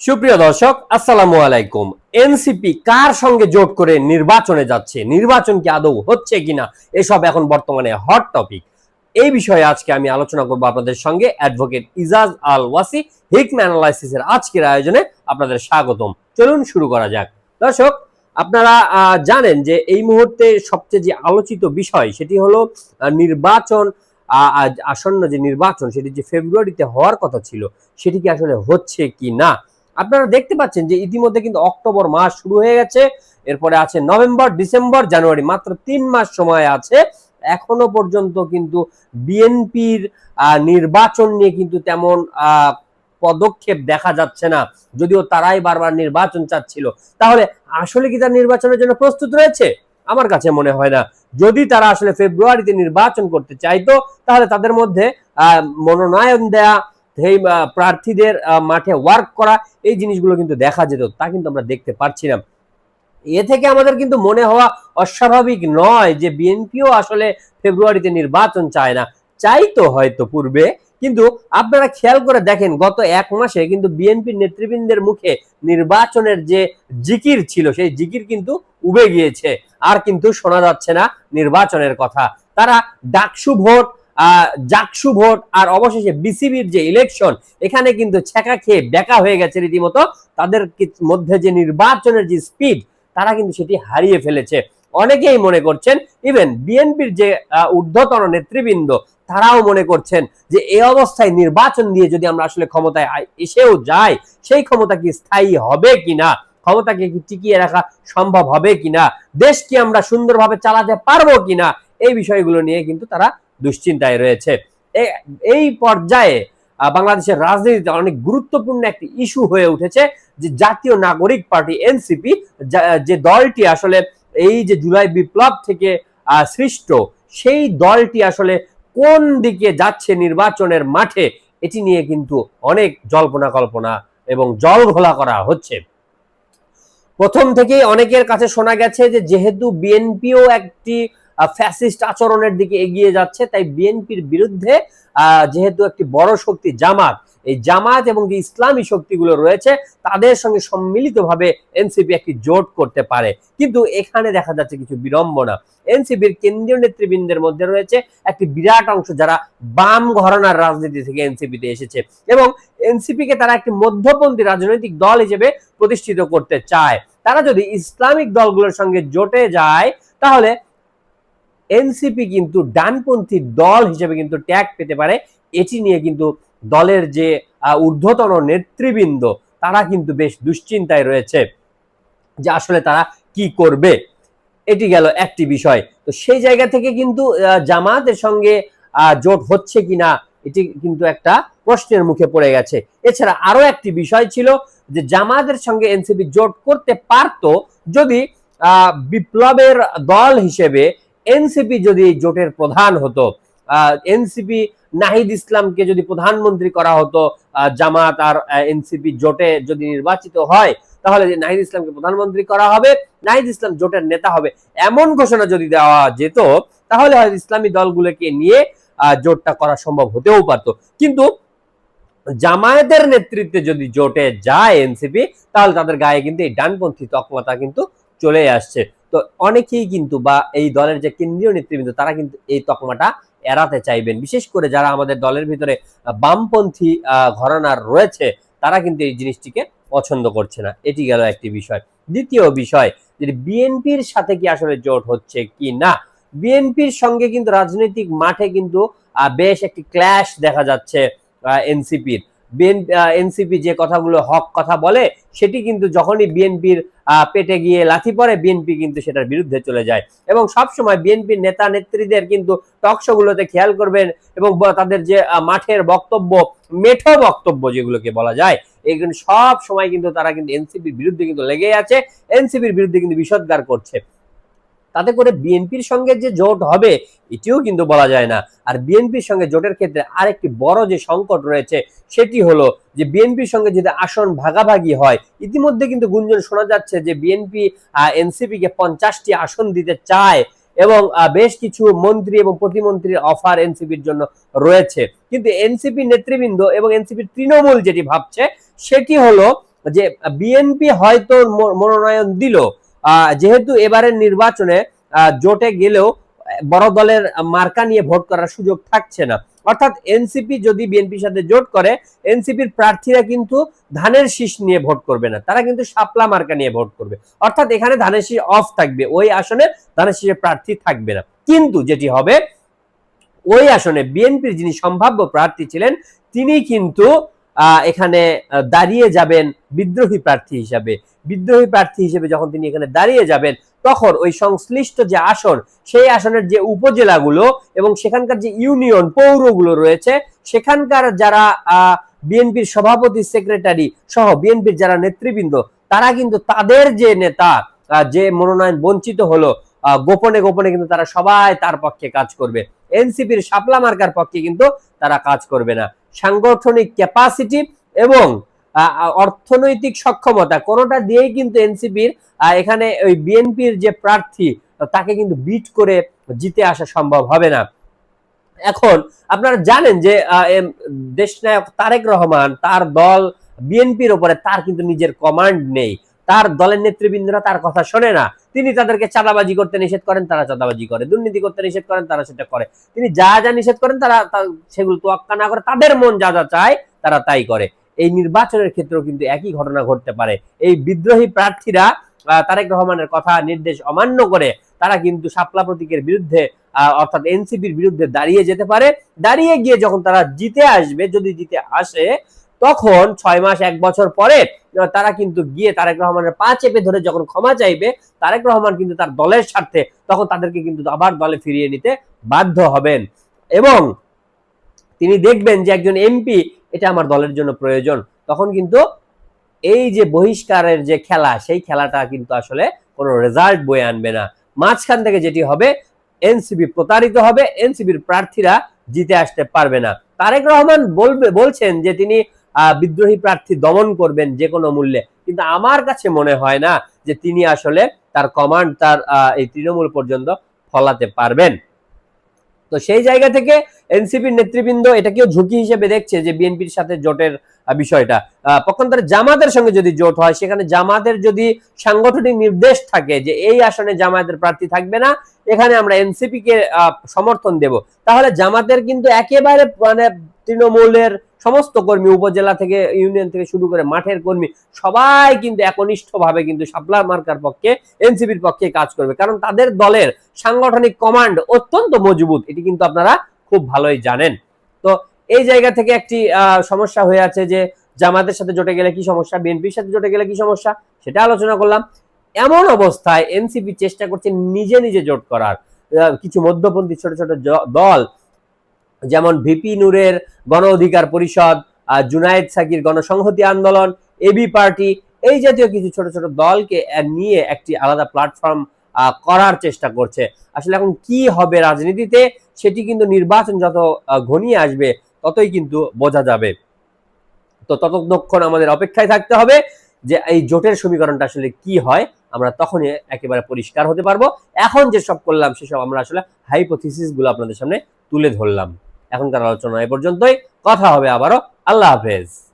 সুপ্রিয় দর্শক, আসসালামু আলাইকুম। এনসিপি কার সঙ্গে জোট করে নির্বাচনে যাচ্ছে? নির্বাচন কি আদৌ হচ্ছে কিনা? এসব এখন বর্তমানে হট টপিক এই বিষয়ে আজকে আমি আলোচনা করব আপনাদের সঙ্গে অ্যাডভোকেট ইজাজ আল ওয়াসি হিকম্যান অ্যানালাইসিসের আজকের আয়োজনে আপনাদের স্বাগতম। চলুন শুরু করা যাক। দর্শক, আপনারা জানেন যে এই মুহূর্তে সবচেয়ে যে আলোচিত বিষয় সেটি হলো নির্বাচন আসন্ন যে নির্বাচন সেটি যে ফেব্রুয়ারিতে হওয়ার কথা ছিল, সেটি কি আসলে হচ্ছে কি না আপনারা দেখতে পাচ্ছেন যে ইতিমধ্যে কিন্তু অক্টোবর মাস শুরু হয়ে গেছে, এরপরে আছে নভেম্বর, ডিসেম্বর, জানুয়ারি, মাত্র তিন মাস সময় আছে। এখনও পর্যন্ত কিন্তু বিএনপির নির্বাচন নিয়ে কিন্তু তেমন পদক্ষেপ দেখা যাচ্ছে না। যদিও তারাই বারবার নির্বাচন চাচ্ছিল। তাহলে আসলে কি তার নির্বাচনের জন্য প্রস্তুত রয়েছে? আমার কাছে মনে হয় না। যদি তারা আসলে ফেব্রুয়ারিতে নির্বাচন করতে চাইতো, তাহলে তাদের মধ্যে মনোনয়ন দেয়া সেই প্রার্থীদের মাঠে ওয়ার্ক করা, এই জিনিসগুলো কিন্তু দেখা যেত, তা কিন্তু আমরা দেখতে পাচ্ছি না এ থেকে আমাদের কিন্তু মনে হওয়া অস্বাভাবিক নয় যে বিএনপিও আসলে ফেব্রুয়ারিতে নির্বাচন চায় না। চাইতো হয়তো পূর্বে, কিন্তু আপনারা খেয়াল করে দেখেন, গত এক মাসে কিন্তু বিএনপির নেতৃবৃন্দের মুখে নির্বাচনের যে জিকির ছিল, সেই জিকির কিন্তু উবে গিয়েছে। আর কিন্তু শোনা যাচ্ছে না নির্বাচনের কথা। তারা ডাকসু ভোট জাকসু ভোট আর অবশেষে বিসিবির যে ইলেকশন এখানে কিন্তু ছেঁকা খেয়ে বেকা হয়ে গেছে রীতিমতো। তাদের মধ্যে যে নির্বাচনের যে স্পিড তারা কিন্তু সেটি হারিয়ে ফেলেছে। অনেকেই মনে করছেন ইভেন বিএনপির যে ঊর্ধ্বতন নেতৃবৃন্দ, তারাও মনে করছেন যে এই অবস্থায় নির্বাচন দিয়ে যদি আমরা আসলে ক্ষমতায় এসেও যাই, সেই ক্ষমতা কি স্থায়ী হবে কিনা? ক্ষমতাকে কি টিকিয়ে রাখা সম্ভব হবে কিনা? দেশ কি আমরা সুন্দরভাবে চালাতে পারব কিনা? এই বিষয়গুলো নিয়ে কিন্তু তারা দুশ্চিন্তায় রয়েছে। এই পর্যায়ে বাংলাদেশের রাজনীতিতে অনেক গুরুত্বপূর্ণ একটি ইস্যু হয়ে উঠেছে যে জাতীয় নাগরিক পার্টি এনসিপি, যে দলটি আসলে এই যে জুলাই বিপ্লব থেকে সৃষ্ট, সেই দলটি আসলে কোন দিকে যাচ্ছে নির্বাচনের মাঠে, এটি নিয়ে কিন্তু অনেক জল্পনা কল্পনা এবং জল ঘোলা করা হচ্ছে। প্রথম থেকেই অনেকের কাছে শোনা গেছে যে যেহেতু বিএনপিও একটি ফ্যাসিস্ট আচরণের দিকে এগিয়ে যাচ্ছে। তাই বিএনপির বিরুদ্ধে যেহেতু একটি বড় শক্তি জামাত, এই জামাত এবং যে ইসলামী শক্তিগুলো রয়েছে, তাদের সঙ্গে সম্মিলিতভাবে এনসিপি একটি জোট করতে পারে। কিন্তু এখানে দেখা যাচ্ছে কিছু বিড়ম্বনা। এনসিপির কেন্দ্রীয় নেতৃবৃন্দের মধ্যে রয়েছে একটি বিরাট অংশ যারা বাম ঘরানার রাজনীতি থেকে এনসিপিতে এসেছে এবং এনসিপি কে তারা একটি মধ্যপন্থী রাজনৈতিক দল হিসেবে প্রতিষ্ঠিত করতে চায়। তারা যদি ইসলামিক দলগুলোর সঙ্গে জোটে যায়, তাহলে এনসিপি কিন্তু ডানপন্থী দল হিসেবে কিন্তু ট্যাগ পেতে পারে। এটি নিয়ে কিন্তু দলের যে ঊর্ধ্বতন নেতৃবৃন্দ, তারা কিন্তু বেশ দুশ্চিন্তায় রয়েছে যে আসলে তারা কি করবে। এটি গেল একটি বিষয়। তো সেই জায়গা থেকে কিন্তু জামাতের সঙ্গে জোট হচ্ছে কিনা, এটি কিন্তু একটা প্রশ্নের মুখে পড়ে গেছে। এছাড়া আরও একটি বিষয় ছিল যে জামাতের সঙ্গে এনসিপি জোট করতে পারতো যদি বিপ্লবের দল হিসেবে এনসিপি যদি জোটের প্রধান হতো এনসিপি নাহিদ ইসলামকে যদি প্রধানমন্ত্রী করা হতো জামাত আর এনসিপি জোটে যদি নির্বাচিত হয়, তাহলে যে নাহিদ ইসলামকে প্রধানমন্ত্রী করা হবে, নাহিদ ইসলাম জোটের নেতা হবে এমন ঘোষণা যদি দেওয়া যেত, তাহলে হয়তো ইসলামী দলগুলোকে নিয়ে জোটটা করা সম্ভব হতেও পারতো। কিন্তু জামায়াতের নেতৃত্বে যদি জোটে যায় এনসিপি, তাহলে তাদের গায়ে কিন্তু এই ডানপন্থী তকমাতা কিন্তু চলে আসছে। তো অনেকেই কিন্তু বা এই দলের যে কেন্দ্রীয় নেতৃবৃন্দ, তারা কিন্তু এই তকমাটা এড়াতে চাইবেন। বিশেষ করে যারা আমাদের দলের ভিতরে বামপন্থী ঘরানার রয়েছে, তারা কিন্তু এই জিনিসটিকে পছন্দ করছে না। এটি গেল একটি বিষয়। দ্বিতীয় বিষয় যে বিএনপির সাথে কি আসলে জোট হচ্ছে কি না? বিএনপির সঙ্গে কিন্তু রাজনৈতিক মাঠে কিন্তু বেশ একটি ক্ল্যাশ দেখা যাচ্ছে এনসিপির। এনসিপি যে কথাগুলো হক কথা বলে, সেটি কিন্তু যখনই বিএনপির পেটে গিয়ে লাথি পড়ে বিএনপি কিন্তু সেটার বিরুদ্ধে চলে যায়। এবং সব সময় বিএনপির নেতা, নেত্রীদের কিন্তু টকশো গুলোতে খেয়াল করবেন এবং তাদের যে মাঠের বক্তব্য, মেঠো বক্তব্য যেগুলোকে বলা যায় এগুলো সব সময় কিন্তু তারা কিন্তু এনসিপির বিরুদ্ধে কিন্তু লেগেই আছে। এনসিপির বিরুদ্ধে কিন্তু বিষোদ্গার করছে। তাতে করে বিএনপির সঙ্গে যে জোট হবে, এটিও কিন্তু বলা যায় না। আর বিএনপির সঙ্গে জোটের ক্ষেত্রে আরেকটি বড় যে সংকট রয়েছে, সেটি হলো যে বিএনপির সঙ্গে যদি আসন ভাগাভাগি হয়, ইতিমধ্যে কিন্তু গুঞ্জন শোনা যাচ্ছে যে বিএনপি এনসিপি কে পঞ্চাশটি আসন দিতে চায় এবং বেশ কিছু মন্ত্রী এবং প্রতিমন্ত্রীর অফার এনসিপির জন্য রয়েছে। কিন্তু এনসিপি নেতৃবৃন্দ এবং এনসিপির তৃণমূল যেটি ভাবছে, সেটি হলো যে বিএনপি হয়তো মনোনয়ন দিল যেহেতু এবারের নির্বাচনে জোটে গেলেও বড় দলের মার্কা নিয়ে ভোট করার সুযোগ থাকছে না। অর্থাৎ এনসিপি যদি বিএনপির সাথে জোট করে এনসিপির প্রার্থীরা কিন্তু ধানের শীষ নিয়ে ভোট করবে না। তারা কিন্তু শাপলা মার্কা নিয়ে ভোট করবে। অর্থাৎ এখানে ধানের শীষ অফ থাকবে। ওই আসনে ধানের শীষের প্রার্থী থাকবে না। কিন্তু যেটি হবে, ওই আসনে বিএনপির যিনি সম্ভাব্য প্রার্থী ছিলেন, তিনি কিন্তু এখানে দাঁড়িয়ে যাবেন বিদ্রোহী প্রার্থী হিসাবে। বিদ্রোহী প্রার্থী হিসেবে যখন তিনি এখানে দাঁড়িয়ে যাবেন, তখন ওই সংশ্লিষ্ট যে আসন, সেই আসনের যে উপজেলাগুলো এবং সেখানকার যে ইউনিয়ন পৌরগুলো রয়েছে, সেখানকার যারা বিএনপির সভাপতি, সেক্রেটারি সহ বিএনপির যারা নেতৃবৃন্দ, তারা কিন্তু তাদের যে নেতা যে মনোনয়ন বঞ্চিত হলো গোপনে গোপনে কিন্তু তারা সবাই তার পক্ষে কাজ করবে। এনসিপির শাপলা মার্কার পক্ষে কিন্তু তারা কাজ করবে না। সাংগঠনিক ক্যাপাসিটি এবং অর্থনৈতিক সক্ষমতা, কোনোটা দিয়েই কিন্তু এনসিপির এখানে ওই বিএনপির যে প্রার্থী, তাকে কিন্তু বিট করে জিতে আসা সম্ভব হবে না। এখন আপনারা জানেন যে দেশনায়ক তারেক রহমান, তার দল বিএনপির ওপরে তার কিন্তু নিজের কমান্ড নেই। তার দলের নেতৃবৃন্দরা তার কথা শোনে না। তিনি তাদেরকে চাঁদাবাজি করতে নিষেধ করেন, তারা চাঁদাবাজি করে। দুর্নীতি করতে নিষেধ করেন, তারা সেটা করে। তিনি যা যা নিষেধ করেন, তারা সেগুলো তোয়াক্কা না করে, তাদের মন যা যা চায়, তারা তাই করে। এই নির্বাচনের ক্ষেত্রেও কিন্তু একই ঘটনা ঘটতে পারে। এই বিদ্রোহী প্রার্থীরা তারেক রহমানের কথা, নির্দেশ অমান্য করে, তারা কিন্তু শাপলা প্রতীকের বিরুদ্ধে অর্থাৎ এনসিপির বিরুদ্ধে দাঁড়িয়ে যেতে পারে। দাঁড়িয়ে গিয়ে যখন তারা জিতে আসবে, যদি জিতে আসে, তখন ছয় মাস, এক বছর পরে তারা কিন্তু গিয়ে তারেক রহমানের পা চেপে ধরে যখন ক্ষমা চাইবে, তারেক রহমান কিন্তু তার দলের স্বার্থে তখন তাদেরকে কিন্তু আবার দলে ফিরিয়ে নিতে বাধ্য হবেন। এবং তিনি দেখবেন যে একজন এমপি, এটা আমার দলের জন্য প্রয়োজন। তখন কিন্তু এই যে বহিষ্কারের যে খেলা, সেই খেলাটা কিন্তু আসলে কোনো রেজাল্ট বয়ে আনবে না। মাঝখান থেকে যেটি হবে এনসিবি প্রতারিত হবে এনসিবির প্রার্থীরা জিতে আসতে পারবে না। তারেক রহমান বলবে, বলছেন যে তিনি বিদ্রোহী প্রার্থী দমন করবেন যে কোনো মূল্যে। কিন্তু আমার কাছে মনে হয় না যে তিনি আসলে তার কমান্ড তার এই তৃণমূল পর্যন্ত ফলাতে পারবেন। তো সেই জায়গা থেকে এনসিপির নেতৃবৃন্দ এটাকেও ঝুঁকি হিসেবে দেখছে যে বিএনপির সাথে জোটের বিষয়টা। পক্ষান্তরে জামাতের সঙ্গে যদি জোট হয়, সেখানে জামাতের যদি সাংগঠনিক নির্দেশ থাকে যে এই আসনে জামায়াতের প্রার্থী থাকবে না, এখানে আমরা এনসিপি কে সমর্থন দেব। তাহলে জামাতের কিন্তু একেবারে মানে তৃণমূলের সমস্ত কর্মী, উপজেলা থেকে, ইউনিয়ন থেকে শুরু করে মাঠের কর্মী, সবাই কিন্তু একনিষ্ঠ ভাবে কিন্তু শাপলা মার্কার পক্ষে, এনসিপির পক্ষে কাজ করবে। কারণ তাদের দলের সাংগঠনিক কমান্ড অত্যন্ত মজবুত, এটি কিন্তু আপনারা খুব ভালোই জানেন। তো এই জায়গা থেকে একটি সমস্যা হয়ে আছে যে জামাতের সাথে জোটে গেলে কি সমস্যা, বিএনপির সাথে জোটে গেলে কি সমস্যা, সেটা আলোচনা করলাম। এমন অবস্থায় এনসিপি চেষ্টা করছে নিজে নিজে জোট করার। কিছু মধ্যপন্থী ছোট ছোট দল যেমন ভিপি নূরের গণ অধিকার পরিষদ জুনায়েদ সাকির গণসংহতি আন্দোলন এবি পার্টি, এই জাতীয় কিছু ছোট ছোট দলকে নিয়ে একটি আলাদা প্ল্যাটফর্ম করার চেষ্টা করছে। আসলে এখন কি হবে রাজনীতিতে, সেটি কিন্তু নির্বাচন যত ঘনিয়ে আসবে, ততই কিন্তু বোঝা যাবে। তো ততক্ষণ আমাদের অপেক্ষায় থাকতে হবে যে এই জোটের সমীকরণটা আসলে কি হয়, আমরা তখনই একেবারে পরিষ্কার হতে পারব। এখন যেসব করলাম, সেসব আমরা আসলে হাইপোথিসিসগুলো আপনাদের সামনে তুলে ধরলাম। এখনকার আলোচনা এ পর্যন্তই। কথা হবে আবারও। আল্লাহ হাফেজ।